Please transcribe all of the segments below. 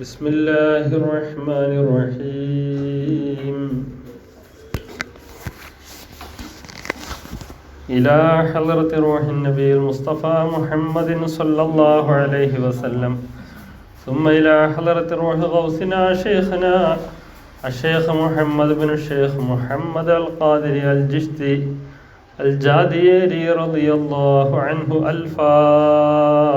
بسم الله الرحمن الرحيم إلى حضرة روح النبي المصطفى محمد صلى الله عليه وسلم ثم إلى حضرة روح غوثنا شيخنا الشيخ محمد بن الشيخ محمد القادري الجشتي الجاديري رضي الله عنه الفاتحة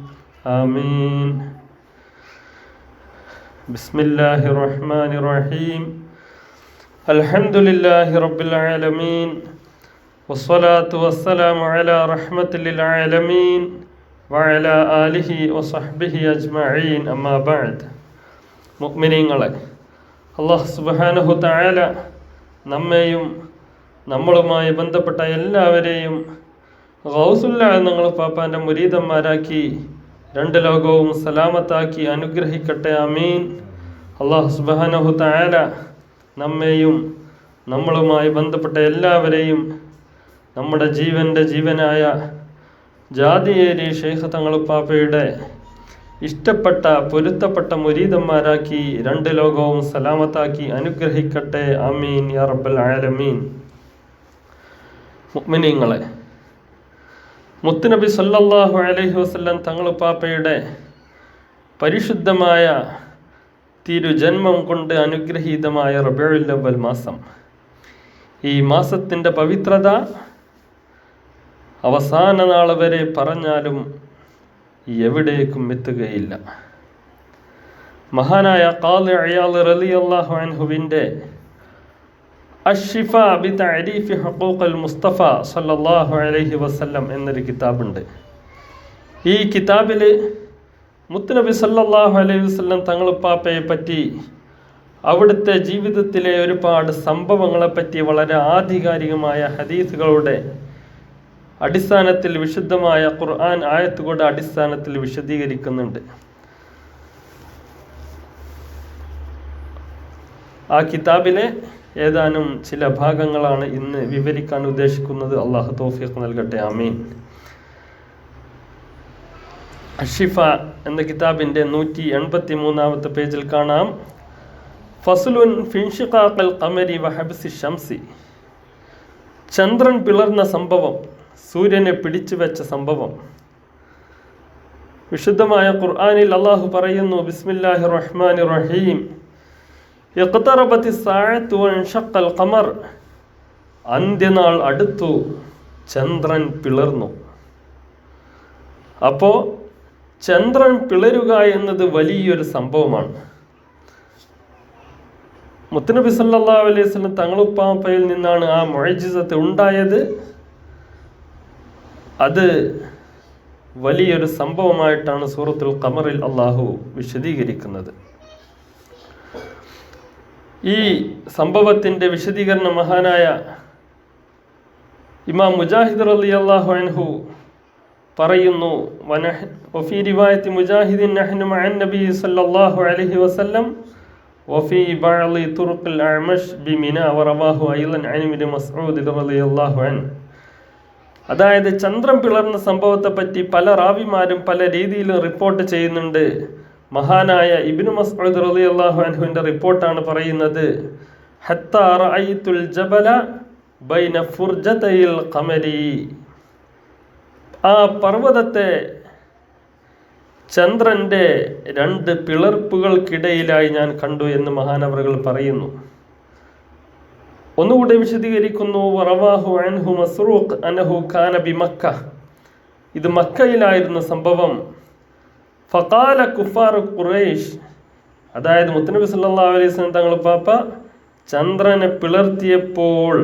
آمين بسم الله الرحمن الرحيم الحمد لله رب العالمين والصلاة والسلام على رحمة للعالمين وعلى آله وصحبه أجمعين أما بعد മുഅ്മിനീങ്ങളെ അള്ളാഹ് സുബ്ഹാനഹു തആല നമ്മെയും നമ്മളുമായി ബന്ധപ്പെട്ട എല്ലാവരെയും ഗൗസുല്ല നിങ്ങൾ പാപ്പാൻ്റെ മുരീതന്മാരാക്കി രണ്ട് ലോകവും സലാമത്താക്കി അനുഗ്രഹിക്കട്ടെ അമീൻ അള്ളാഹു സുബാനഹു തആല നമ്മെയും നമ്മളുമായി ബന്ധപ്പെട്ട എല്ലാവരെയും നമ്മുടെ ജീവന്റെ ജീവനായ ജാതിയേരി ഷെയ്ഖ് തങ്ങളുപ്പാപ്പയുടെ ഇഷ്ടപ്പെട്ട പൊരുത്തപ്പെട്ട മുരീതന്മാരാക്കി രണ്ട് ലോകവും സലാമത്താക്കി അനുഗ്രഹിക്കട്ടെ അമീൻ യാ റബ്ബൽ ആലമീൻ. മുഅ്മിനീങ്ങളെ മുത്തുനബി സല്ലാഹു അലൈഹി വസല്ലം തങ്ങളുപ്പാപ്പയുടെ പരിശുദ്ധമായ തിരുജന്മം കൊണ്ട് അനുഗ്രഹീതമായ റബിയുല്ലവൽ മാസം. ഈ മാസത്തിന്റെ പവിത്രത അവസാന നാൾ വരെ പറഞ്ഞാലും എവിടേക്കും എത്തുകയില്ല. മഹാനായ കാൽ അയാൾ റളിയല്ലാഹു അൻഹുവിന്റെ അഷിഫ ബി തഅരീഫി ഹുഖൂഖൽ മുസ്തഫ സല്ലല്ലാഹു അലൈഹി വസ്ല്ലം എന്നൊരു കിതാബുണ്ട്. ഈ കിതാബിൽ മുത്തുനബി സല്ലാഹു അലൈഹി വസല്ലം തങ്ങളുപ്പാപ്പയെ പറ്റി അവിടുത്തെ ജീവിതത്തിലെ ഒരുപാട് സംഭവങ്ങളെപ്പറ്റി വളരെ ആധികാരികമായ ഹദീസുകളുടെ അടിസ്ഥാനത്തിൽ വിശുദ്ധമായ ഖുർആൻ ആയത്തുകളുടെ അടിസ്ഥാനത്തിൽ വിശദീകരിക്കുന്നുണ്ട്. ആ കിതാബിലെ ഏതാനും ചില ഭാഗങ്ങളാണ് ഇന്ന് വിവരിക്കാൻ ഉദ്ദേശിക്കുന്നത്. അള്ളാഹു തോഫിക്ക് നൽകട്ടെ. അമീൻ അഷിഫ എന്ന കിതാബിന്റെ നൂറ്റി എൺപത്തി മൂന്നാമത്തെ പേജിൽ കാണാം. ഫസുലുൻ ഫിൻഷിഖാഖൽ കമരി വഹബ്സി ഷംസി ചന്ദ്രൻ പിളർന്ന സംഭവം സൂര്യനെ പിടിച്ചു വെച്ച സംഭവം. വിശുദ്ധമായ ഖുർആാനിൽ അള്ളാഹു പറയുന്നു ബിസ്മില്ലാഹി റഹ്മാനി റഹീം. അന്ത്യനാൾ അടുത്തു. ചന്ദ്രൻ പിളർന്നു. അപ്പോ ചന്ദ്രൻ പിളരുക എന്നത് വലിയൊരു സംഭവമാണ്. മുത്തനബി സല്ലാ അലൈഹി സ്വലം തങ്ങളുപ്പാപ്പയിൽ നിന്നാണ് ആ മൊഴിജിസത്ത് ഉണ്ടായത്. അത് വലിയൊരു സംഭവമായിട്ടാണ് സൂറത്തുൽ ഖമറിൽ അള്ളാഹു വിശദീകരിക്കുന്നത്. ഈ സംഭവത്തിന്റെ വിശദീകരണ മഹാനായ ഇമാം മുജാഹിദ് അലി അള്ളാഹു അൻഹു പറയുന്നു വഫി റിവായത്തി മുജാഹിദിൻ നഹ്നു മഅൻ നബി സല്ലല്ലാഹു അലൈഹി വസല്ലം വഫി ബഅളി തുർഖിൽ അഅമഷ് ബിമിന വറവാഹു അയ്ളൻ അൻ മസ്ഊദ് റളിയല്ലാഹു അൻ അതായത് ചന്ദ്രം പിളർന്ന സംഭവത്തെ പറ്റി പല റാവിമാരും പല രീതിയിലും റിപ്പോർട്ട് ചെയ്യുന്നുണ്ട്. മഹാനായ ഇബിനു മസ്ഊദ് റളിയല്ലാഹു അൻഹുവിന്റെ റിപ്പോർട്ടാണ് പറയുന്നത് ജബല ബൈന ഖമരി. ആ പർവതത്തെ ചന്ദ്രന്റെ രണ്ട് പിളർപ്പുകൾക്കിടയിലായി ഞാൻ കണ്ടു എന്ന് മഹാനവറുകൾ പറയുന്നു. ഒന്നുകൂടെ വിശദീകരിക്കുന്നു അൻഹു മസ്റൂഖ് അനഹു ഖാനബി മക്ക. ഇത് മക്കയിലായിരുന്ന സംഭവം ഫഖാല കുഫാർ ഖുറൈഷ് അതായത് മുത്തനബി സല്ലാ അലൈഹി വസല്ലം തങ്ങൾ പാപ്പ ചന്ദ്രനെ പിളർത്തിയപ്പോൾ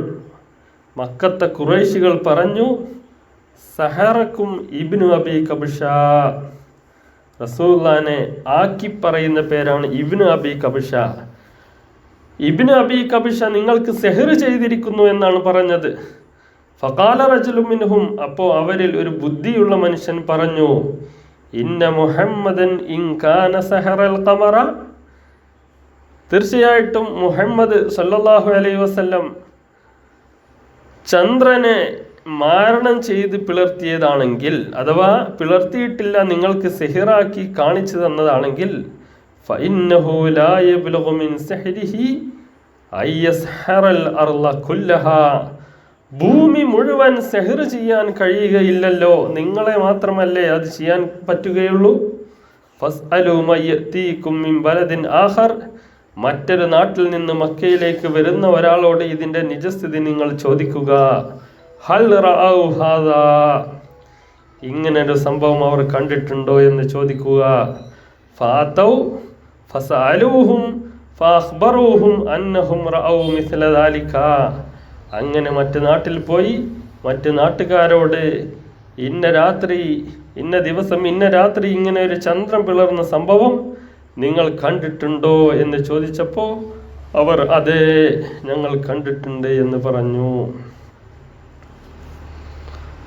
മക്കത്തെ ഖുറൈശികൾ പറഞ്ഞു സഹറക്കും ഇബിനു അബി കബിഷ. റസൂല്ലാനെ ആക്കി പറയുന്ന പേരാണ് ഇബിനു അബി കബിഷ. ഇബ്നു അബി കബിഷ നിങ്ങൾക്ക് സെഹർ ചെയ്തിരിക്കുന്നു എന്നാണ് പറഞ്ഞത്. ഫകാല റജുലുമിൻഹും അപ്പോൾ അവരിൽ ഒരു ബുദ്ധിയുള്ള മനുഷ്യൻ പറഞ്ഞു ഇന്ന മുഹമ്മദൻ ഇൻകാന സഹറൽ ഖമറ. തീർച്ചയായിട്ടും മുഹമ്മദ് സല്ലാഹു അലൈ വസല്ലം ചന്ദ്രനെ മാരണം ചെയ്ത് പിളർത്തിയതാണെങ്കിൽ അഥവാ പിളർത്തിയിട്ടില്ല നിങ്ങൾക്ക് സെഹിറാക്കി കാണിച്ചു തന്നതാണെങ്കിൽ ഭൂമി മുഴുവൻ സെഹർ ചെയ്യാൻ കഴിയുകയില്ലല്ലോ. നിങ്ങളെ മാത്രമല്ലേ അത് ചെയ്യാൻ പറ്റുകയുള്ളൂ? ബലദിൻ ആഖർ. മറ്റൊരു നാട്ടിൽ നിന്ന് മക്കയിലേക്ക് വരുന്ന ഒരാളോട് ഇതിന്റെ നിജസ്ഥിതി നിങ്ങൾ ചോദിക്കുക. ഹൽ ഇങ്ങനൊരു സംഭവം അവർ കണ്ടിട്ടുണ്ടോ എന്ന് ചോദിക്കുക. ഫാതൗ ഫസഅലൂഹും ഫഅഖ്ബറൂഹും അന്നഹും ദാലിക. അങ്ങനെ മറ്റു നാട്ടിൽ പോയി മറ്റു നാട്ടുകാരോട് ഇന്ന രാത്രി ഇന്ന ദിവസം ഇന്ന രാത്രി ഇങ്ങനെ ഒരു ചന്ദ്രൻ പിളർന്ന സംഭവം നിങ്ങൾ കണ്ടിട്ടുണ്ടോ എന്ന് ചോദിച്ചപ്പോൾ അവർ അതെ ഞങ്ങൾ കണ്ടിട്ടുണ്ട് എന്ന് പറഞ്ഞു.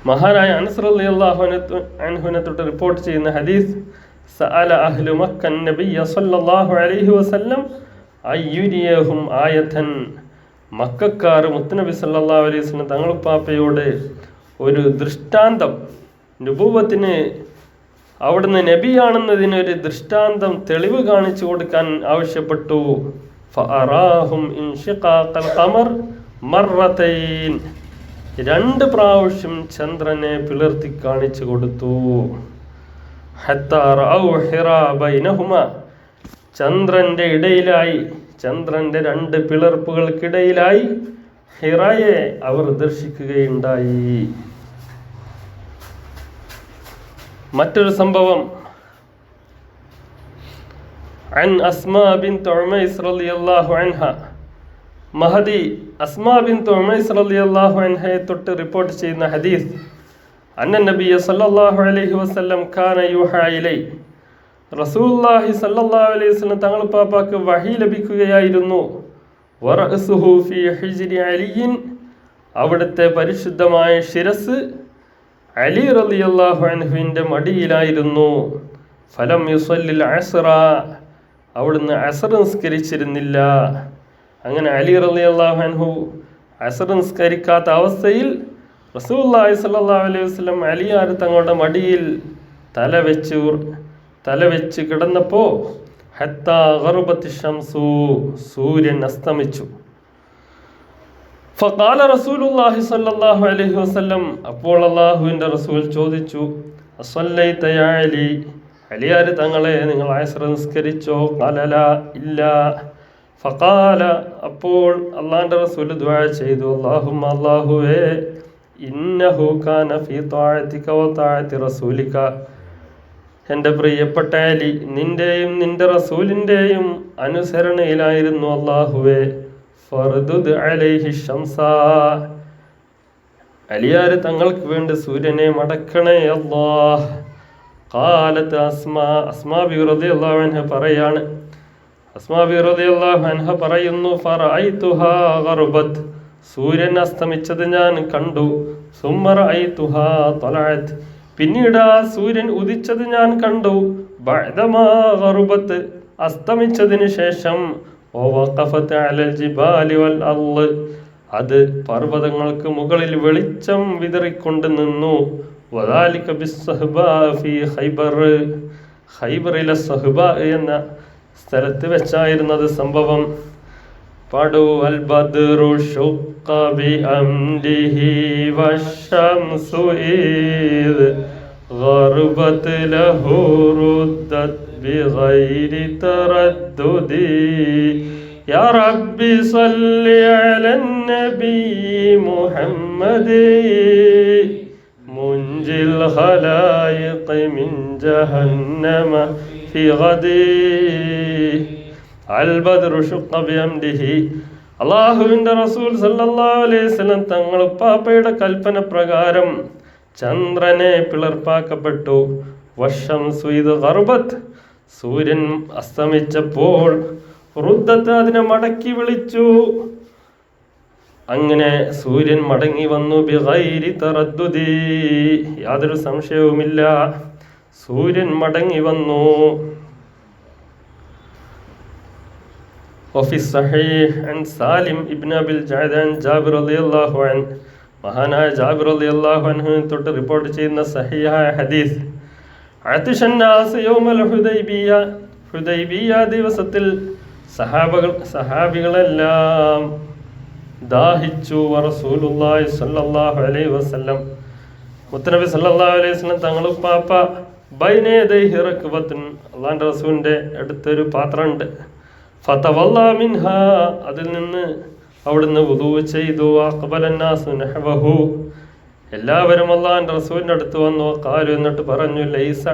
മഹാനായ അൻഹുനെ തൊട്ട് റിപ്പോർട്ട് ചെയ്യുന്ന ഹദീസ് സഅല അഹ്ലു മക്കൻ നബിയ സല്ലല്ലാഹു അലൈഹി വസല്ലം ആയതൻ. മക്കാർ മുത്തനബി സല്ലാ അലൈഹി വസല്ലം തങ്ങളുപ്പാപ്പയോട് ഒരു ദൃഷ്ടാന്തം നുപൂവത്തിന് അവിടുന്ന് നബിയാണെന്നതിന് ഒരു ദൃഷ്ടാന്തം തെളിവ് കാണിച്ചു കൊടുക്കാൻ ആവശ്യപ്പെട്ടു. രണ്ട് പ്രാവശ്യം ചന്ദ്രനെ പിളർത്തി കാണിച്ചു കൊടുത്തു. ചന്ദ്രന്റെ ഇടയിലായി ചന്ദ്രന്റെ രണ്ട് പിളർപ്പുകൾക്കിടയിലായി ഹിറയെ അവർ ദർശിക്കുകയുണ്ടായി മറ്റൊരു സംഭവം عن أسماء بنت عميس رضي الله عنها മഹദി അസ്മാ ബിൻ ഉമൈസ് റളിയല്ലാഹു അൻഹയെ തൊട്ട് റിപ്പോർട്ട് ചെയ്യുന്ന ഹദീസ് അന്ന നബിയ സല്ലല്ലാഹു അലൈഹി വസല്ലം കാന യൂഹാ ഇലൈ റസൂലുള്ളാഹി സല്ലല്ലാഹു അലൈഹി വസല്ലം തങ്ങൾ പാപ്പാക്ക് വഹി ലഭിക്കുകയായിരുന്നു. അലിയിൻ. അവിടുത്തെ പരിശുദ്ധമായ ശിരസ് അലി റലി അള്ളാഹുഹുവിന്റെ മടിയിലായിരുന്നു. ഫലം യുസല്ലിൽ അസറ. അവിടുന്ന് അസർ നിസ്കരിച്ചിരുന്നില്ല. അങ്ങനെ അലി റലി അൻഹു അസർ നിസ്കരിക്കാത്ത അവസ്ഥയിൽ റസൂല്ലാഹി സല്ലാ അലൈഹി വസ്ലം അലിയാർ തങ്ങളുടെ മടിയിൽ തല വെച്ച് ഉർ- തല വെച്ച് കിടന്നപ്പോൾ ഹത്താ ഗർബത്തി ഷംസു സൂര്യൻ അസ്തമിച്ചു. ഫഖാല റസൂലുള്ളാഹി സല്ലല്ലാഹു അലൈഹി വസല്ലം അപ്പോൾ അള്ളാഹുവിന്റെ റസൂൽ ചോദിച്ചു അലി? അലിയാര് തങ്ങളെ? നിങ്ങൾ ആയസ് നിസ്കരിച്ചോ? കലല ഇല്ല. ഫഖാല അപ്പോൾ അള്ളാഹിന്റെ റസൂൽ ദുആ ചെയ്തു അല്ലാഹുമ്മ അല്ലാഹുവേ ഇന്നഹു കാന ഫീ താഅതിക വ താഴത്തി റസൂലിക. എന്റെ പ്രിയപ്പെട്ട അലി നിന്റെയും നിന്റെ റസൂലിന്റെയും അനുസരണയിലായിരുന്നു അള്ളാഹുവേ. ഫർദുദ് അലൈഹി അലിയാര് തങ്ങൾക്ക് വേണ്ടി സൂര്യനെ മടക്കണേ അല്ലാഹ് കാലത്ത് അസ്മാ അസ്മാ ബി റളിയല്ലാഹു അൻഹ പറയാണ്. അസ്മാ ബി റളിയല്ലാഹു അൻഹ പറയുന്നു സൂര്യൻ അസ്തമിച്ചത് ഞാൻ കണ്ടു. സുമ്മർ ഐ തുഹാ പിന്നീട് ആ സൂര്യൻ ഉദിച്ചത് ഞാൻ കണ്ടു. ഗർബത്ത് അസ്തമിച്ചതിന് ശേഷം അത് പർവതങ്ങൾക്ക് മുകളിൽ വെളിച്ചം വിതറിക്കൊണ്ട് നിന്നു. വദാലിക സഹബ എന്ന സ്ഥലത്ത് വെച്ചായിരുന്നത് സംഭവം. പാടു അൽ غربت له ردت بغير تردد يا رب صل على النبي محمد منجي الخلائق من جهنم في غدي البدر شق بأمره അള്ളാഹുവിൻ്റെ റസൂൽ സല്ലല്ലാഹു അലൈഹി വസല്ലം തങ്ങൾ പാപ്പയുടെ കൽപ്പന പ്രകാരം ചന്ദ്രനെ പിളർപ്പാക്കപ്പെട്ടു വർഷം സുയിദ് ഗർബത്ത് സൂര്യൻ അസ്തമിച്ചപ്പോൾ റുദ്ദത്ത് അതിനെ മടക്കി വിളിച്ചു അങ്ങനെ സൂര്യൻ മടങ്ങി വന്നു ബിഗൈരി തറദ്ദുദി യാതൊരു സംശയവുമില്ല സൂര്യൻ മടങ്ങി വന്നു وفي الصحيح عن سالم ابن ابي الجعد عن جابر رضي الله عنه മഹാനായ ജാബിർ അള്ളാഹു അൻഹു തൊട്ട് റിപ്പോർട്ട് ചെയ്യുന്ന സഹിയായ ഹദീസ് ഹുദൈബിയ ഹുദൈബിയ ദിവസത്തിൽ സഹാബകൾ സഹാബികളെല്ലാം ദാഹിച്ചു. റസൂലുള്ളാഹി സല്ലല്ലാഹു അലൈഹി വസല്ലം മുത്തനബി സല്ലല്ലാഹു അലൈഹി വസല്ലം തങ്ങൾ പാപ്പ ബൈനേദൈ ഹിറക്വത്തിൻ അള്ളാന്റെ റസൂലിന്റെ അടുത്തൊരു പാത്രമുണ്ട്. ഫതവല്ലാ മിൻഹ അതിൽ നിന്ന് അവിടുന്ന് ഉദുവ് ചെയ്തു. അക്ബലന്നാസുനഹു എല്ലാവരും അള്ളാഹാന്റെ റസൂലിന്റെ അടുത്ത് വന്നു. കാലു എന്നിട്ട് പറഞ്ഞു ലൈസ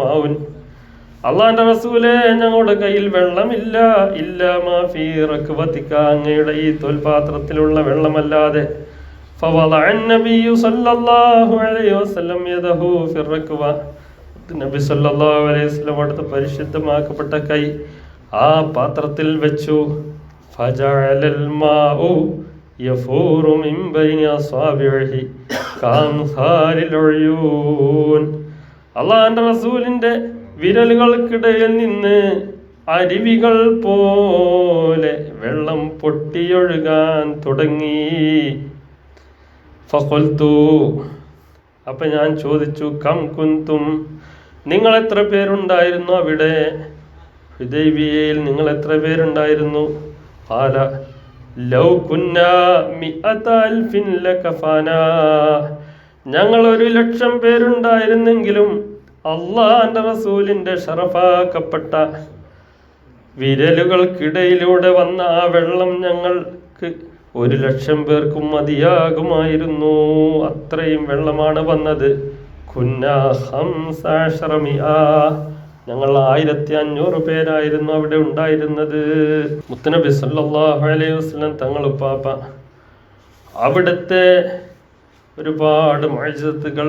മാവുൻ അള്ളാഹാന്റെ റസൂലെ ഞങ്ങളുടെ കയ്യിൽ വെള്ളമില്ല. ഇല്ല മാഫി റക്വത്തിക്ക അങ്ങയുടെ ഈ തോൽപാത്രത്തിലുള്ള വെള്ളമല്ലാതെ. നബി സല്ലാ അലൈഹി സ്വലം അടുത്ത് പരിശുദ്ധമാക്കപ്പെട്ട കൈ ആ പാത്രത്തിൽ വെച്ചു. فجعل الماء يفور من بين أصابعه كأمثال العيون അള്ളാഹിന്റെ റസൂലിന്റെ വിരലുകൾക്കിടയിൽ നിന്ന് അരുവികൾ പോലെ വെള്ളം പൊട്ടിയൊഴുകാൻ തുടങ്ങി ഫഖുൽത്തു അപ്പൊ ഞാൻ ചോദിച്ചു കം കുന്തും നിങ്ങൾ എത്ര പേരുണ്ടായിരുന്നു അവിടെ ഹുദൈബിയയിൽ നിങ്ങൾ എത്ര പേരുണ്ടായിരുന്നു ഖാല ലൗ ഞങ്ങൾ ഒരു ലക്ഷം പേരുണ്ടായിരുന്നെങ്കിലും അള്ളാന്റെ റസൂലിന്റെ ഷറഫാക്കപ്പെട്ട വിരലുകൾക്കിടയിലൂടെ വന്ന ആ വെള്ളം ഞങ്ങൾക്ക് ഒരു ലക്ഷം പേർക്കും മതിയാകുമായിരുന്നു. അത്രയും വെള്ളമാണ് വന്നത്. കുന്ന ഹംസാശറ മിആ. ഞങ്ങൾ ആയിരത്തി അഞ്ഞൂറ് പേരായിരുന്നു അവിടെ ഉണ്ടായിരുന്നത്. മുത്തനബി സല്ലാഹു അലൈഹി വസ്ലം തങ്ങൾ പാപ്പ അവിടുത്തെ ഒരുപാട് മഴത്തുകൾ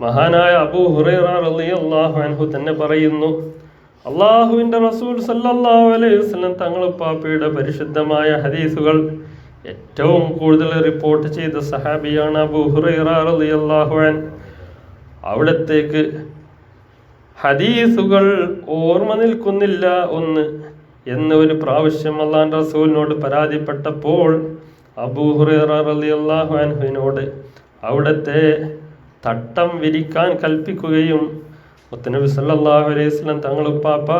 മഹാനായ അബൂ ഹുറൈറ റളിയല്ലാഹു അൻഹു തന്നെ പറയുന്നു അള്ളാഹുവിന്റെ റസൂൽ സല്ലാഹു അലൈഹി വസ്ലം തങ്ങൾ പാപ്പയുടെ പരിശുദ്ധമായ ഹദീസുകൾ ഏറ്റവും കൂടുതൽ റിപ്പോർട്ട് ചെയ്ത സഹാബിയാണ് അബൂ ഹുറൈറ റളിയല്ലാഹു അൻ അവിടത്തേക്ക് ഹദീസുകൾ ഓർമ്മ നിൽക്കുന്നില്ല ഒന്ന് എന്ന് ഒരു പ്രാവശ്യം അള്ളാൻ റസൂലിനോട് പരാതിപ്പെട്ടപ്പോൾ അബൂ റളിയല്ലാഹു അൻഹുവിനോട് അവിടുത്തെ തട്ടം വിരിക്കാൻ കൽപ്പിക്കുകയും മുത്തനബി സല്ലാഹു അലൈഹി സ്വലം തങ്ങളുപ്പാപ്പ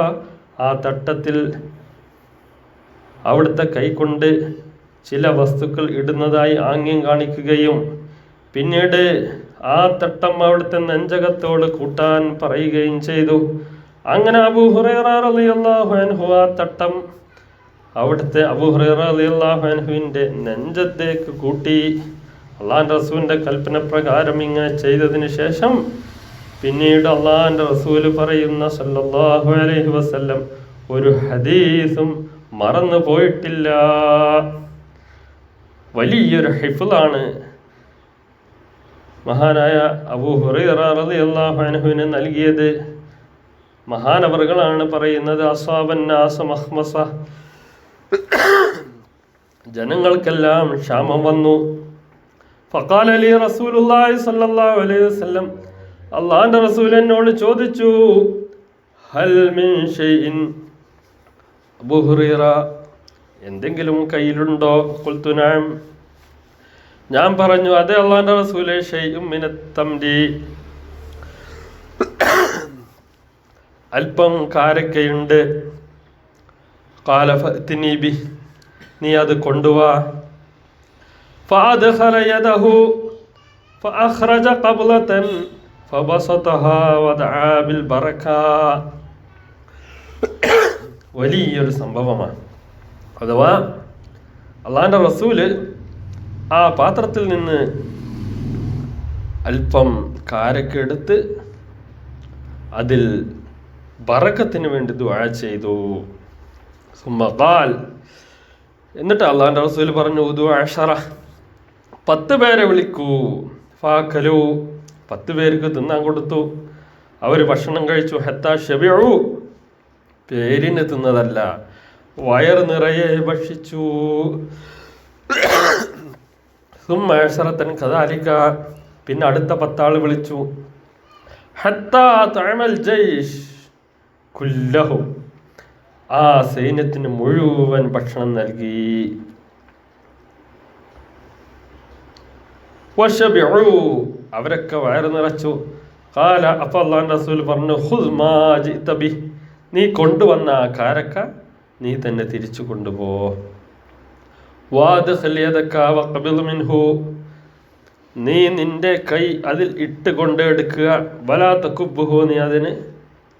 ആ തട്ടത്തിൽ അവിടുത്തെ കൈകൊണ്ട് ചില വസ്തുക്കൾ ഇടുന്നതായി ആംഗ്യം കാണിക്കുകയും പിന്നീട് ആ തട്ടം അവിടുത്തെ നെഞ്ചകത്തോട് കൂട്ടാൻ പറയുകയും ചെയ്തു. അങ്ങനെ അബു ഹുറൈറ റളിയല്ലാഹു അൻഹു ആ തട്ടം അവിടുത്തെ അബു ഹുറൈറ റളിയല്ലാഹു അൻഹുവിന്റെ നെഞ്ചത്തേക്ക് കൂട്ടി. അള്ളാൻ റസൂലിന്റെ കൽപ്പന പ്രകാരം ഇങ്ങനെ ചെയ്തതിന് ശേഷം പിന്നീട് അള്ളാഹാന്റെ റസൂൽ പറയുന്ന സല്ലാഹു അലൈഹി വസ്ല്ലം ഒരു ഹദീസും മറന്നു പോയിട്ടില്ല വലിയൊരു ഹിഫിളാണ് മഹാനായ അബൂ ഹുറൈറ അള്ളാഹുവിന് നൽകിയത് മഹാനവറുകളാണ് പറയുന്നത് അസ്വാബന്നാസ മഹ്മസ. ജനങ്ങൾക്കെല്ലാം ക്ഷാമം വന്നു. ഫക്കാൽ അലി റസൂലുള്ളാഹി സ്വല്ലല്ലാഹു അലൈഹി വസല്ലം അള്ളാഹിന്റെ റസൂൽ എന്നോട് ചോദിച്ചു ഹൽ മിൻ ഷൈഇൻ? അബൂഹുറൈറ എന്തെങ്കിലും കയ്യിലുണ്ടോ? കുൽത്തുനാം ഞാൻ പറഞ്ഞു അതെ അള്ളാഹിൻ്റെ റസൂലെ ഷെയ്യും മിനത്തംരി അല്പം കാരക്കയുണ്ട് കാലഫത്തിനി ബി നീ അത് കൊണ്ടുവാ فأدخل يده فأخرج قبلة فبسطها ودعا بالبركة വലിയൊരു സംഭവമാണ് അഥവാ അള്ളാഹിൻ്റെ റസൂല് ആ പാത്രത്തിൽ നിന്ന് അല്പം കാരക്ക എടുത്ത് അതിൽ ബറക്കത്തിന് വേണ്ടി ദുആ ചെയ്തു. സുമ്മഖാൽ എന്നിട്ട് അള്ളാഹാന്റെ റസൂൽ പറഞ്ഞു ഉദു അഷറ. പത്ത് പേരെ വിളിക്കൂ. ഫാക്കലു പത്ത് പേർക്ക് തിന്നാൻ കൊടുത്തു. അവർ ഭക്ഷണം കഴിച്ചു. ഹത്താ ഷെബിഴു പേരിന് തിന്നതല്ല. വയർ നിറയെ ഭക്ഷിച്ചു. സുമ്മേഷറത്തൻ കഥാലിക്ക പിന്നെ അടുത്ത പത്താൾ വിളിച്ചു. ജയ്ഷ് ആ സൈന്യത്തിന് മുഴുവൻ ഭക്ഷണം നൽകി. അവരൊക്കെ വയറ് നിറച്ചു. കാല അപ്പൊ അള്ളാൻ റസൂൽ പറഞ്ഞു ഹുസ്മാജി നീ കൊണ്ടുവന്ന ആ കാരക്ക നീ തന്നെ തിരിച്ചു കൊണ്ടുപോ. മിൻഹു. നീ നിന്റെ കൈ അതിൽ ഇട്ട് കൊണ്ട് എടുക്കുക. വലാ തക്കുബുഹു നീ അതിന്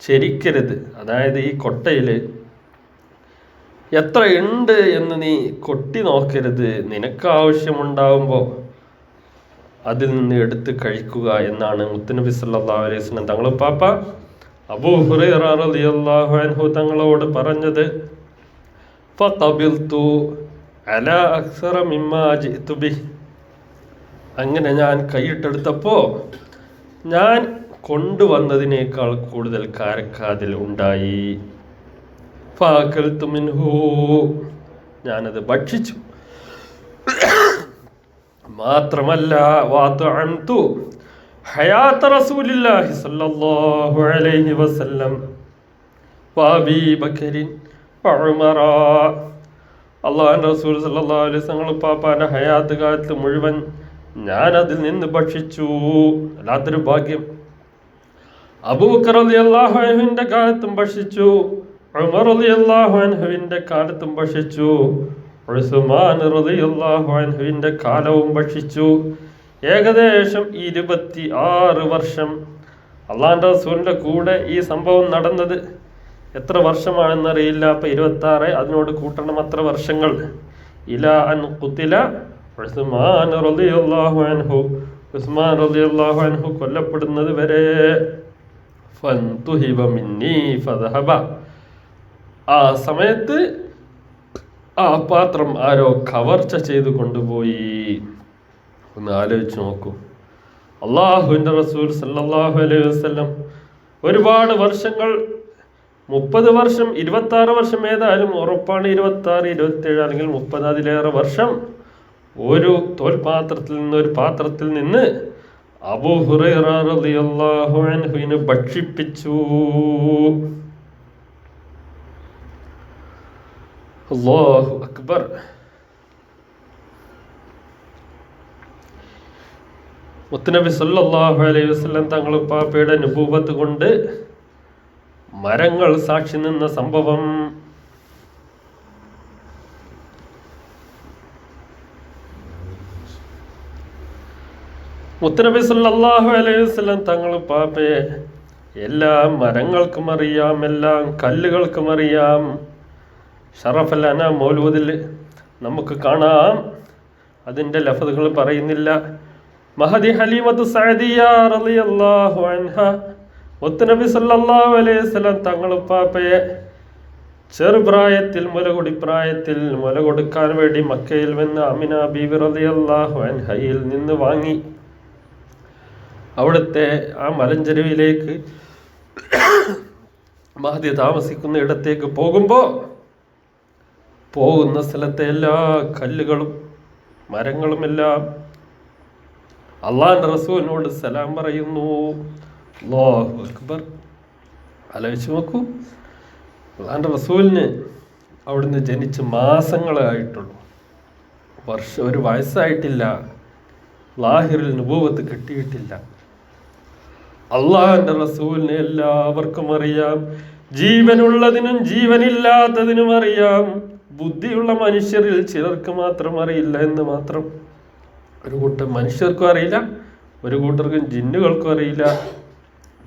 ചെരിക്കരുത്. അതായത് ഈ കൊട്ടയിൽ എത്ര ഉണ്ട് എന്ന് നീ കൊട്ടി നോക്കരുത്. നിനക്ക് ആവശ്യമുണ്ടാകുമ്പോൾ അതിൽ നിന്ന് എടുത്ത് കഴിക്കുക എന്നാണ് മുത്തനബി സല്ലാ അലൈഹി സ്വലം തങ്ങൾ പാപ്പ അബൂ അൻഹു തങ്ങളോട് പറഞ്ഞത്. ഫഖബിൽതു അലാ അക്സറ മിമ്മാ ജിഅ്തു ബിഹി. അങ്ങനെ ഞാൻ കൈയിട്ടെടുത്തപ്പോൾ ഞാൻ കൊണ്ടുവന്നതിനേക്കാൾ കൂടുതൽ കാരക്കാതിൽ ഉണ്ടായി. ഫാക്കൽത്തു മിൻഹു. ഞാനത് ഭക്ഷിച്ചു. മാത്രമല്ല വാത്തു ഹയാത്ത റസൂലില്ലാഹി സ്വല്ലല്ലാഹു അലൈഹി വസല്ലം. വാബി ബക്കരിൻ വഉമറ അള്ളാഹു റസൂൽ സല്ലല്ലാഹു അലൈഹി പാപ്പാന്റെ ഹയാത്ത് കാലത്ത് മുഴുവൻ ഞാൻ അതിൽ നിന്ന് ഭക്ഷിച്ചു. അല്ലാത്തൊരു ഭാഗ്യം. അബൂബക്കർ അലി അൻഹുവിന്റെ കാലത്തും ഭക്ഷിച്ചു. ഉമർ അലി അൻഹുവിന്റെ കാലത്തും ഭക്ഷിച്ചു. ഉസ്മാൻ കാലവും ഭക്ഷിച്ചു. ഏകദേശം ഇരുപത്തി ആറ് വർഷം അള്ളാന്റെ റസൂലിന്റെ കൂടെ ഈ സംഭവം നടന്നത്. എത്ര വർഷമാണെന്നറിയില്ല അപ്പൊ ഇരുപത്തി ആറ് അതിനോട് കൂട്ടണം അത്ര വർഷങ്ങൾ. ഇല അൻ കുത്തില ഉസ്മാൻ റളിയല്ലാഹു അൻഹു. ഉസ്മാൻ റളിയല്ലാഹു അൻഹു കൊല്ലപ്പെടുന്നത് വരെ. ഫന്തുഹിബ മിന്നി ആ സമയത്ത് ആ പാത്രം ആരോ കവർച്ച ചെയ്ത് കൊണ്ടുപോയി. ഒന്ന് ആലോചിച്ച് നോക്കൂ. അള്ളാഹുവിന്റെ റസൂൽ സല്ലാഹു അലൈഹി വസ്ലം ഒരുപാട് വർഷങ്ങൾ മുപ്പത് വർഷം ഇരുപത്തി ആറ് വർഷം ഏതായാലും ഉറപ്പാണ് ഇരുപത്തി ആറ് ഇരുപത്തേഴ് അല്ലെങ്കിൽ മുപ്പത് അതിലേറെ വർഷം. ഒരു തോൽപാത്രത്തിൽ നിന്ന് ഒരു പാത്രത്തിൽ നിന്ന് അബൂ ഭക്ഷിപ്പിച്ചു. അല്ലാഹു അക്ബർ. മുത്തനബി സല്ലാഹു അലൈഹി വസ്ലം തങ്ങൾ പാപ്പയുടെ നുബൂവത്ത് കൊണ്ട് മരങ്ങൾ സാക്ഷി നിന്ന സംഭവം. മുത്തനബി സല്ലല്ലാഹു അലൈഹി വസല്ലം തങ്ങൾ പാപ്പയെ എല്ലാ മരങ്ങൾക്കും അറിയാം എല്ലാം കല്ലുകൾക്കും അറിയാം. ഷറഫൽ അന മൗലൂദിൽ നമുക്ക് കാണാം. അതിന്റെ ലഫതുകൾ പറയുന്നില്ല. മഹദി ഹലീമത്ത് സഅദിയ റളിയല്ലാഹു അൻഹ മുത്തനബി സല്ലല്ലാഹു അലൈഹി വസല്ലം തങ്ങൾ പാപ്പയെ ചെറുപ്രായത്തിൽ മുലകൊടി പ്രായത്തിൽ മുല കൊടുക്കാൻ വേണ്ടി മക്കയിൽ വന്ന് അമിന ബീബി റളിയല്ലാഹു അൻഹയിൽ നിന്ന് വാങ്ങി. അവിടുത്തെ ആ മലഞ്ചെരുവിലേക്ക് മഹദി താമസിക്കുന്ന ഇടത്തേക്ക് പോകുമ്പോൾ പോകുന്ന സ്ഥലത്തെ എല്ലാ കല്ലുകളും മരങ്ങളും എല്ലാം അള്ളാന്റെ റസൂലിനോട് സലാം പറയുന്നു. അല്ലാഹു അക്ബർ. ആലോചിച്ച് നോക്കൂ. അള്ളാന്റെ റസൂലിന് അവിടുന്ന് ജനിച്ച് മാസങ്ങളേ ആയിട്ടുള്ളൂ. വർഷം ഒരു വയസ്സായിട്ടില്ല. ലാഹിറിൽ നുപൂവത്ത് കിട്ടിയിട്ടില്ല. അള്ളാഹിന്റെ റസൂലിനെ എല്ലാവർക്കും അറിയാം. ജീവനുള്ളതിനും ജീവനില്ലാത്തതിനും അറിയാം. ബുദ്ധിയുള്ള മനുഷ്യരിൽ ചിലർക്ക് മാത്രം അറിയില്ല എന്ന് മാത്രം. ഒരു കൂട്ടം മനുഷ്യർക്കും അറിയില്ല. ഒരു കൂട്ടർക്കും ജിന്നുകൾക്കും അറിയില്ല.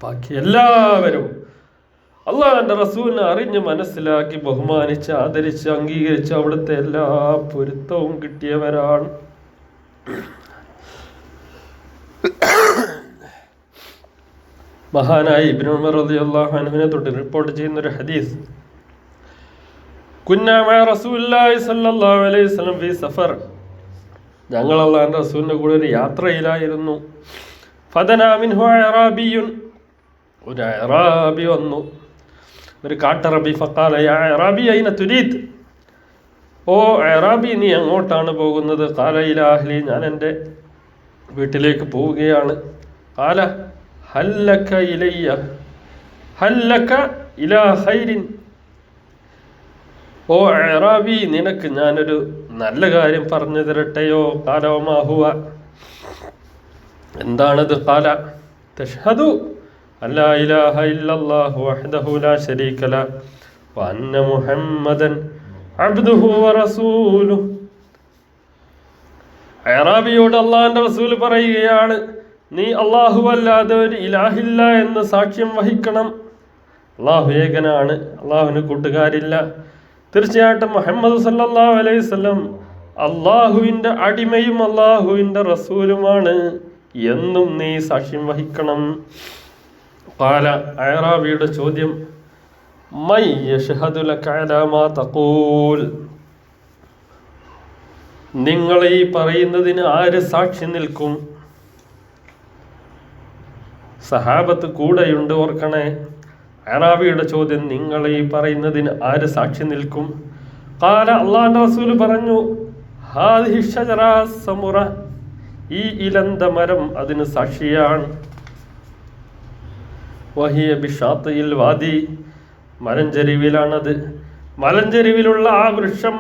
ബാക്കി എല്ലാവരും അള്ളാഹാന്റെ റസൂലിനെ അറിഞ്ഞ് മനസ്സിലാക്കി ബഹുമാനിച്ച് ആദരിച്ച് അംഗീകരിച്ച് അവിടുത്തെ എല്ലാ പൊരുത്തവും കിട്ടിയവരാണ്. മഹാനായ ഇബ്നു ഉമർ റളിയല്ലാഹു അൻഹുവിനെ തൊട്ട് റിപ്പോർട്ട് ചെയ്യുന്ന ഒരു ഹദീസ് അലൈഹി ഫീ സഫർ. ഞങ്ങൾ അള്ളാഹിന്റെ റസൂലിന്റെ കൂടെ ഒരു യാത്രയിലായിരുന്നു. ഫദന മിൻഹു അറാബിയുൻ. ഒരു അറാബി വന്നു. ഒരു കാട്ടറബി ഫക്കാല യാ അറാബി അയിന തുരീത് ഓ അറാബി നീ എങ്ങോട്ടാണ് പോകുന്നത്? കാല ഇലാഹ്ലി ഞാൻ എന്റെ വീട്ടിലേക്ക് പോവുകയാണ്. കാല ഹല്ലക്ക ഇലയ്യ ഹല്ലക്ക ഇലാ ഹൈരിൻ ഓ അറാബി നിനക്ക് ഞാനൊരു നല്ല കാര്യം പറഞ്ഞു തരട്ടെയോ? കാലോ മാഹുവ എന്താണത്? കാല തഷ്ഹദു അല്ലാ ഇലാഹ ഇല്ലല്ലാഹു വഹ്ദഹു ലാ ശരീക ല വഅന്ന മുഹമ്മദൻ അബ്ദുഹു വറസൂലുഹു അറാബിയോട് അള്ളാഹിന്റെ റസൂൽ പറയുകയാണ് നീ അള്ളാഹു അല്ലാതെ ഒരു ഇലാഹില്ല എന്ന് സാക്ഷ്യം വഹിക്കണം. അള്ളാഹു ഏകനാണ് അള്ളാഹുവിന് കൂട്ടുകാരില്ല. തീർച്ചയായിട്ടും മുഹമ്മദ് അലൈഹി വസല്ലം അള്ളാഹുവിന്റെ അടിമയും അള്ളാഹുവിന്റെ റസൂലുമാണ് എന്നും നീ സാക്ഷ്യം വഹിക്കണം. പാല അയറാബിയുടെ ചോദ്യം മൈ യഷ്ഹദു ലക അലാ മാ തഖൂൽ? നിങ്ങൾ ഈ പറയുന്നതിന് ആര് സാക്ഷി നിൽക്കും? സഹാബത്ത് കൂടെയുണ്ട് ഓർക്കണേ. അറാബിയുടെ ചോദ്യം നിങ്ങൾ ഈ പറയുന്നതിന് ആര് സാക്ഷി നിൽക്കും? കാല അള്ളാഹ് റസൂൽ പറഞ്ഞു സമുറ. ഈ ഇലന്ത മരം അതിന് സാക്ഷിയാണ്. വഹിയ ബിഷാത്തയിൽ വാദി. മലഞ്ചെരിവിലാണത്. മലഞ്ചെരിവിലുള്ള ആ വൃക്ഷം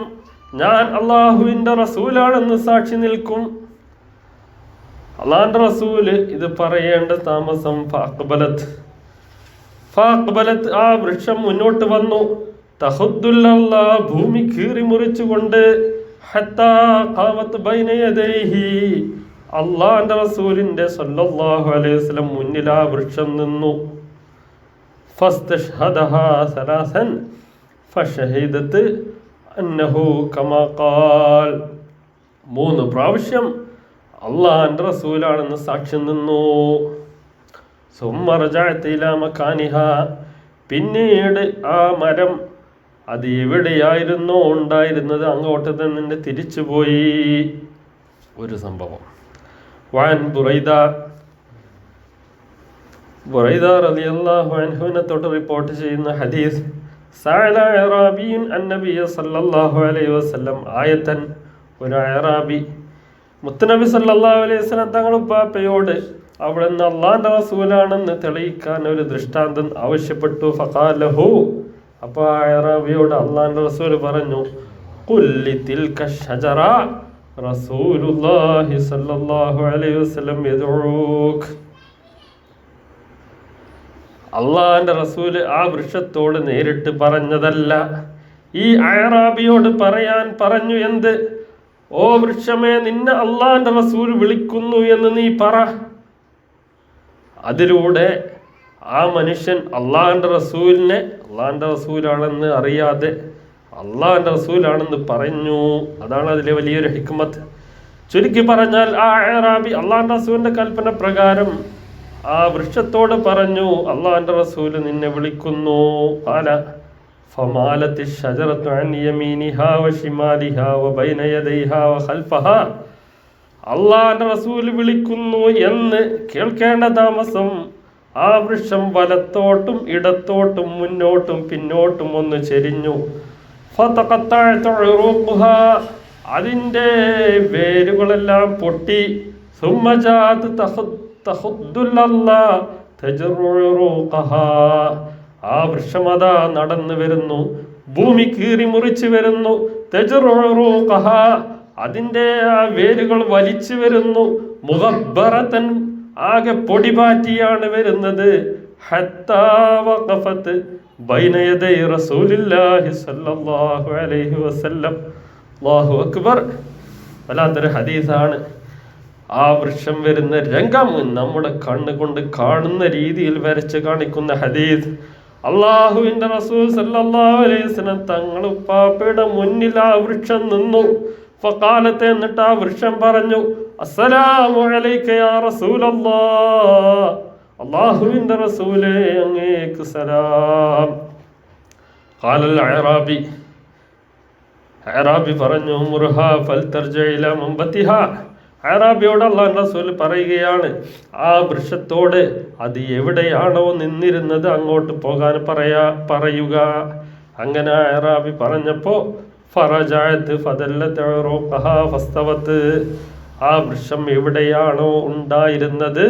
ഞാൻ അള്ളാഹുവിന്റെ റസൂലാണെന്ന് സാക്ഷി നിൽക്കും. അള്ളാന്റെ റസൂൽ ഇത് പറയേണ്ട താമസം ഫാക്ബലത്ത്. ഫാക്ബലത്ത് ആ വൃക്ഷം മുന്നോട്ട് വന്നു. തഹുദ്ദുല്ല ഭൂമി കീറി മുറിച്ചുകൊണ്ട് അള്ളാന്റെ റസൂലിന്റെ സല്ലല്ലാഹു അലൈഹി മുന്നിൽ ആ വൃക്ഷം നിന്നു. അന്നഹു മൂന്ന് പ്രാവശ്യം അള്ളാഹിന്റെ റസൂലാണെന്ന് സാക്ഷ്യം നിന്നു. സുമ്മറജാത്തിലാമക്കാനിഹ പിന്നീട് ആ മരം അത് എവിടെയായിരുന്നോ ഉണ്ടായിരുന്നത് അങ്ങോട്ട് തന്നെ തിരിച്ചുപോയി. ഒരു സംഭവം. വാൻ ബുറൈദ ബുറൈദ റളിയല്ലാഹു അൻഹുവിനെ തൊട്ട് റിപ്പോർട്ട് ചെയ്യുന്ന ഹദീസ് സഅല അറാബിയുൻ അന്നബിയ സല്ലല്ലാഹു അലൈഹി വസല്ലം. ആയത്തൻ ഒരു അറാബി മുത്തനബി സല്ലല്ലാഹു അലൈഹി വസല്ലം തങ്ങൾ ഉപ്പാപ്പയോട് അവിടെ നിന്ന് അള്ളാന്റെ റസൂലാണെന്ന് തെളിയിക്കാൻ ഒരു ദൃഷ്ടാന്തം ആവശ്യപ്പെട്ടു. ഫഖാലഹു. അപ്പോൾ ആ അറാബിയോട് അള്ളാന്റെ റസൂൽ പറഞ്ഞു കുല്ലി തിൽക ഷജറ റസൂലുള്ളാഹി സല്ലല്ലാഹു അലൈഹി വസല്ലം യദഊക് അള്ളാഹിന്റെ റസൂൽ ആ വൃക്ഷത്തോട് നേരിട്ട് പറഞ്ഞതല്ല. ഈ അയറാബിയോട് പറയാൻ പറഞ്ഞു എന്ത്? ഓ വൃക്ഷമേ നിന്നെ അള്ളാഹിന്റെ റസൂൽ വിളിക്കുന്നു എന്ന് നീ പറ. അതിലൂടെ ആ മനുഷ്യൻ അള്ളാഹിന്റെ റസൂലിനെ അള്ളാഹിന്റെ റസൂലാണെന്ന് അറിയാതെ അള്ളാഹിന്റെ റസൂലാണെന്ന് പറഞ്ഞു. അതാണ് അതിലെ വലിയൊരു ഹിക്മത്ത്. ചുരുക്കി പറഞ്ഞാൽ ആ അയറാബി അള്ളാഹിന്റെ റസൂലിന്റെ കൽപ്പന പ്രകാരം ആ വൃക്ഷത്തോട് പറഞ്ഞു അള്ളാഹിന്റെ റസൂല് നിന്നെ വിളിക്കുന്നു കാല فمالت الشجرة عن يمينها وشمالها وبين يديها وخلفها അള്ളാന്റെ റസൂൽ വിളിക്കുന്നു എന്ന് കേൾക്കേണ്ട താമസം ആ വൃക്ഷം വലത്തോട്ടും ഇടത്തോട്ടും മുന്നോട്ടും പിന്നോട്ടും ഒന്ന് ചെരിഞ്ഞു ഫതഖത്തഅത ഉറൂഖുഹാ. അതിൻ്റെ വേരുകളെല്ലാം പൊട്ടി സുമ്മജാത് തഹുദ്ദുല്ലല്ലാ തജറു ഉറൂഖഹാ. ആ വൃക്ഷമതാ നടന്നു വരുന്നു ഭൂമി കീറി മുറിച്ചു വരുന്നു അതിന്റെ ആ വേരുകൾ വലിച്ചു വരുന്നു മുഖബറത്തൻ ആകെ പൊടിപാറ്റിയാണ് വരുന്നത്. അക്ബർ. വല്ലാത്തൊരു ഹദീസാണ്. ആ വൃക്ഷം വരുന്ന രംഗം നമ്മുടെ കണ്ണുകൊണ്ട് കാണുന്ന രീതിയിൽ വരച്ച് കാണിക്കുന്ന ഹദീസ്. അള്ളാഹുവിന്റെ റസൂൽ സല്ലല്ലാഹു അലൈഹി വസല്ലം തങ്ങൾ ഉപ്പാപ്പയുടെ മുന്നിൽ ആ വൃക്ഷം നിന്നു. ഫഖാലത്തെ എന്നിട്ട് ആ വൃക്ഷം പറഞ്ഞു അസ്സലാമു അലൈക യാ റസൂലല്ലാഹ്. അള്ളാഹുവിന്റെ റസൂലേ അങ്ങേക്ക് സലാം. ഖാലൽ അഅറാബി അഅറാബി പറഞ്ഞു മുർഹ ഫൽ തർജ ഇല മുമ്പത്തിഹ അറാബിയോട് അള്ളാഹ് റസൂൽ പറയുകയാണ് ആ വൃക്ഷത്തോട് അത് എവിടെയാണോ നിന്നിരുന്നത് അങ്ങോട്ട് പോകാൻ പറയാ പറയുക. അങ്ങനെ അറാബി പറഞ്ഞപ്പോ ഫറജായത്ത് ഫസ്തവത്ത് ആ വൃക്ഷം എവിടെയാണോ ഉണ്ടായിരുന്നത്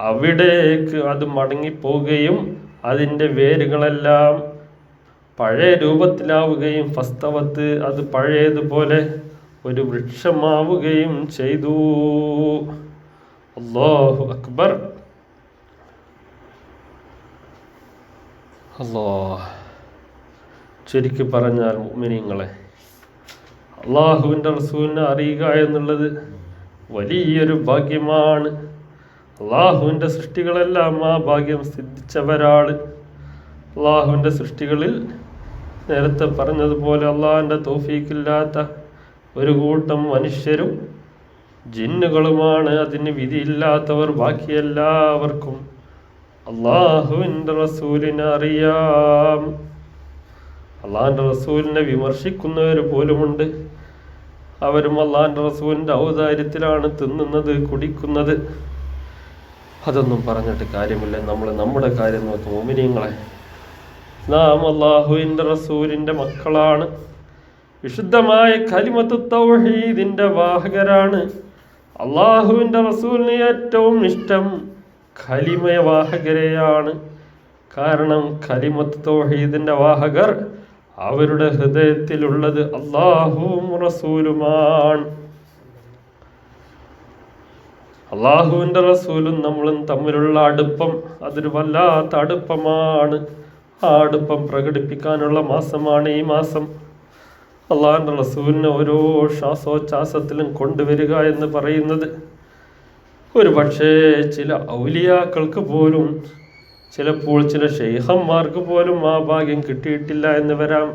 അവിടേക്ക് അത് മടങ്ങിപ്പോവുകയും അതിന്റെ വേരുകളെല്ലാം പഴയ രൂപത്തിലാവുകയും ഫസ്തവത്ത് അത് പഴയതുപോലെ ഒരു വൃക്ഷമാവുകയും ചെയ്തു. അള്ളാഹു അക്ബർ. അല്ലോ ചുരുക്കി പറഞ്ഞാൽ മുഅ്മിനീങ്ങളെ അള്ളാഹുവിന്റെ റസൂലിനെ അറിയുക എന്നുള്ളത് വലിയൊരു ഭാഗ്യമാണ്. അള്ളാഹുവിന്റെ സൃഷ്ടികളെല്ലാം ആ ഭാഗ്യം സിദ്ധിച്ചവരാണ്. അള്ളാഹുവിന്റെ സൃഷ്ടികളിൽ നേരത്തെ പറഞ്ഞതുപോലെ അള്ളാഹുവിന്റെ തോഫീക്കില്ലാത്ത ഒരു കൂട്ടം മനുഷ്യരും ജിന്നുകളുമാണ്. അതിന് വിധിയില്ലാത്തവർ ബാക്കി എല്ലാവർക്കും അള്ളാഹുവിന്റെ റസൂലിനെ അറിയാം. അള്ളാഹിന്റെ റസൂലിനെ വിമർശിക്കുന്നവർ പോലുമുണ്ട്. അവരും അള്ളാഹിന്റെ റസൂലിന്റെ ഔദാര്യത്തിലാണ് തിന്നുന്നത് കുടിക്കുന്നത്. അതൊന്നും പറഞ്ഞിട്ട് കാര്യമില്ല. നമ്മൾ നമ്മുടെ കാര്യം നോക്കും. മോമിനിയങ്ങളെ നാം അള്ളാഹുവിന്റെ റസൂലിന്റെ മക്കളാണ്. വിശുദ്ധമായ കലിമത്ത് തൗഹീദിന്റെ വാഹകരാണ്. അള്ളാഹുവിന്റെ റസൂലിന് ഏറ്റവും ഇഷ്ടം കലിമയ വാഹകരെയാണ്. കാരണം കലിമത്ത് തൗഹീദിന്റെ വാഹകർ അവരുടെ ഹൃദയത്തിലുള്ളത് അള്ളാഹുവും റസൂലുമാണ്. അള്ളാഹുവിന്റെ റസൂലും നമ്മളും തമ്മിലുള്ള അടുപ്പം അതൊരു വല്ലാത്ത അടുപ്പമാണ്. ആ അടുപ്പം പ്രകടിപ്പിക്കാനുള്ള മാസമാണ് ഈ മാസം. അള്ളാഹിന്റെ റസൂലിനെ ഓരോ ശ്വാസോച്ഛ്വാസത്തിലും കൊണ്ടുവരിക എന്ന് പറയുന്നത്. ഒരു പക്ഷേ ചില ഔലിയാക്കൾക്ക് പോലും ചിലപ്പോൾ ചില ഷെയ്ഹന്മാർക്ക് പോലും ആ ഭാഗ്യം കിട്ടിയിട്ടില്ല എന്ന് വരാം.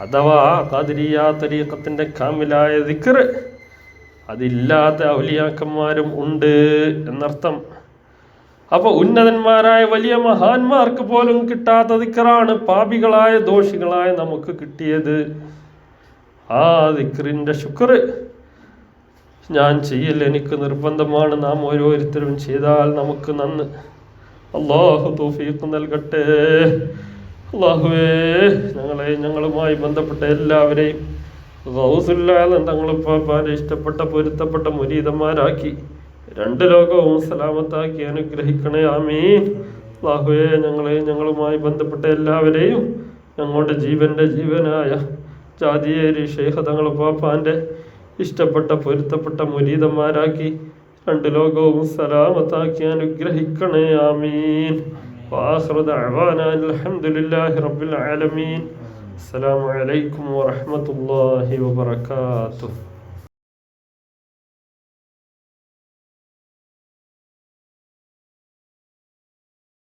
അഥവാ കാതിരിയ തരീക്കത്തിന്റെ കാമിലായ ദിക്കർ അതില്ലാത്ത ഔലിയാക്കന്മാരും ഉണ്ട് എന്നർത്ഥം. അപ്പോൾ ഉന്നതന്മാരായ വലിയ മഹാന്മാർക്ക് പോലും കിട്ടാത്ത ദിക്കറാണ് പാപികളായ ദോഷികളായ നമുക്ക് കിട്ടിയത്. ആ ദിക്കറിന്റെ ശുക്ർ. ഞാൻ ചെയ്യൽ എനിക്ക് നിർബന്ധമാണ്. നാം ഓരോരുത്തരും ചെയ്താൽ നമുക്ക് നന്ന്. അള്ളാഹു തൗഫീഖ് നൽകട്ടെ. അള്ളാഹുവേ ഞങ്ങളെ ഞങ്ങളുമായി ബന്ധപ്പെട്ട എല്ലാവരെയും ഗൗസുല്ലാതെ തങ്ങളിപ്പാപ്പാരെ ഇഷ്ടപ്പെട്ട പൊരുത്തപ്പെട്ട മുരീതന്മാരാക്കി. രണ്ട് ലോകവും സലാമത്താക്കി അനുഗ്രഹിക്കണേ. ആമീൻ. അള്ളാഹുവേ ഞങ്ങളെ ഞങ്ങളുമായി ബന്ധപ്പെട്ട എല്ലാവരെയും ഞങ്ങളുടെ ജീവന്റെ ജീവനായ ജാതിയേരി ഷെയ്ഖ് തങ്ങൾ പാപ്പാന്റെ ഇഷ്ടപ്പെട്ട പൊരുത്തപ്പെട്ട മുരീതന്മാരാക്കി രണ്ട് ലോകവും സലാമത്താക്കി അനുഗ്രഹിക്കണേ ആമീൻ. അലഹമുല്ലാഹി റബ്ബിൽ ആലമീൻ. അസ്സലാമു അലൈക്കും വറഹ്മത്തുള്ളാഹി വബറകാതുഹു.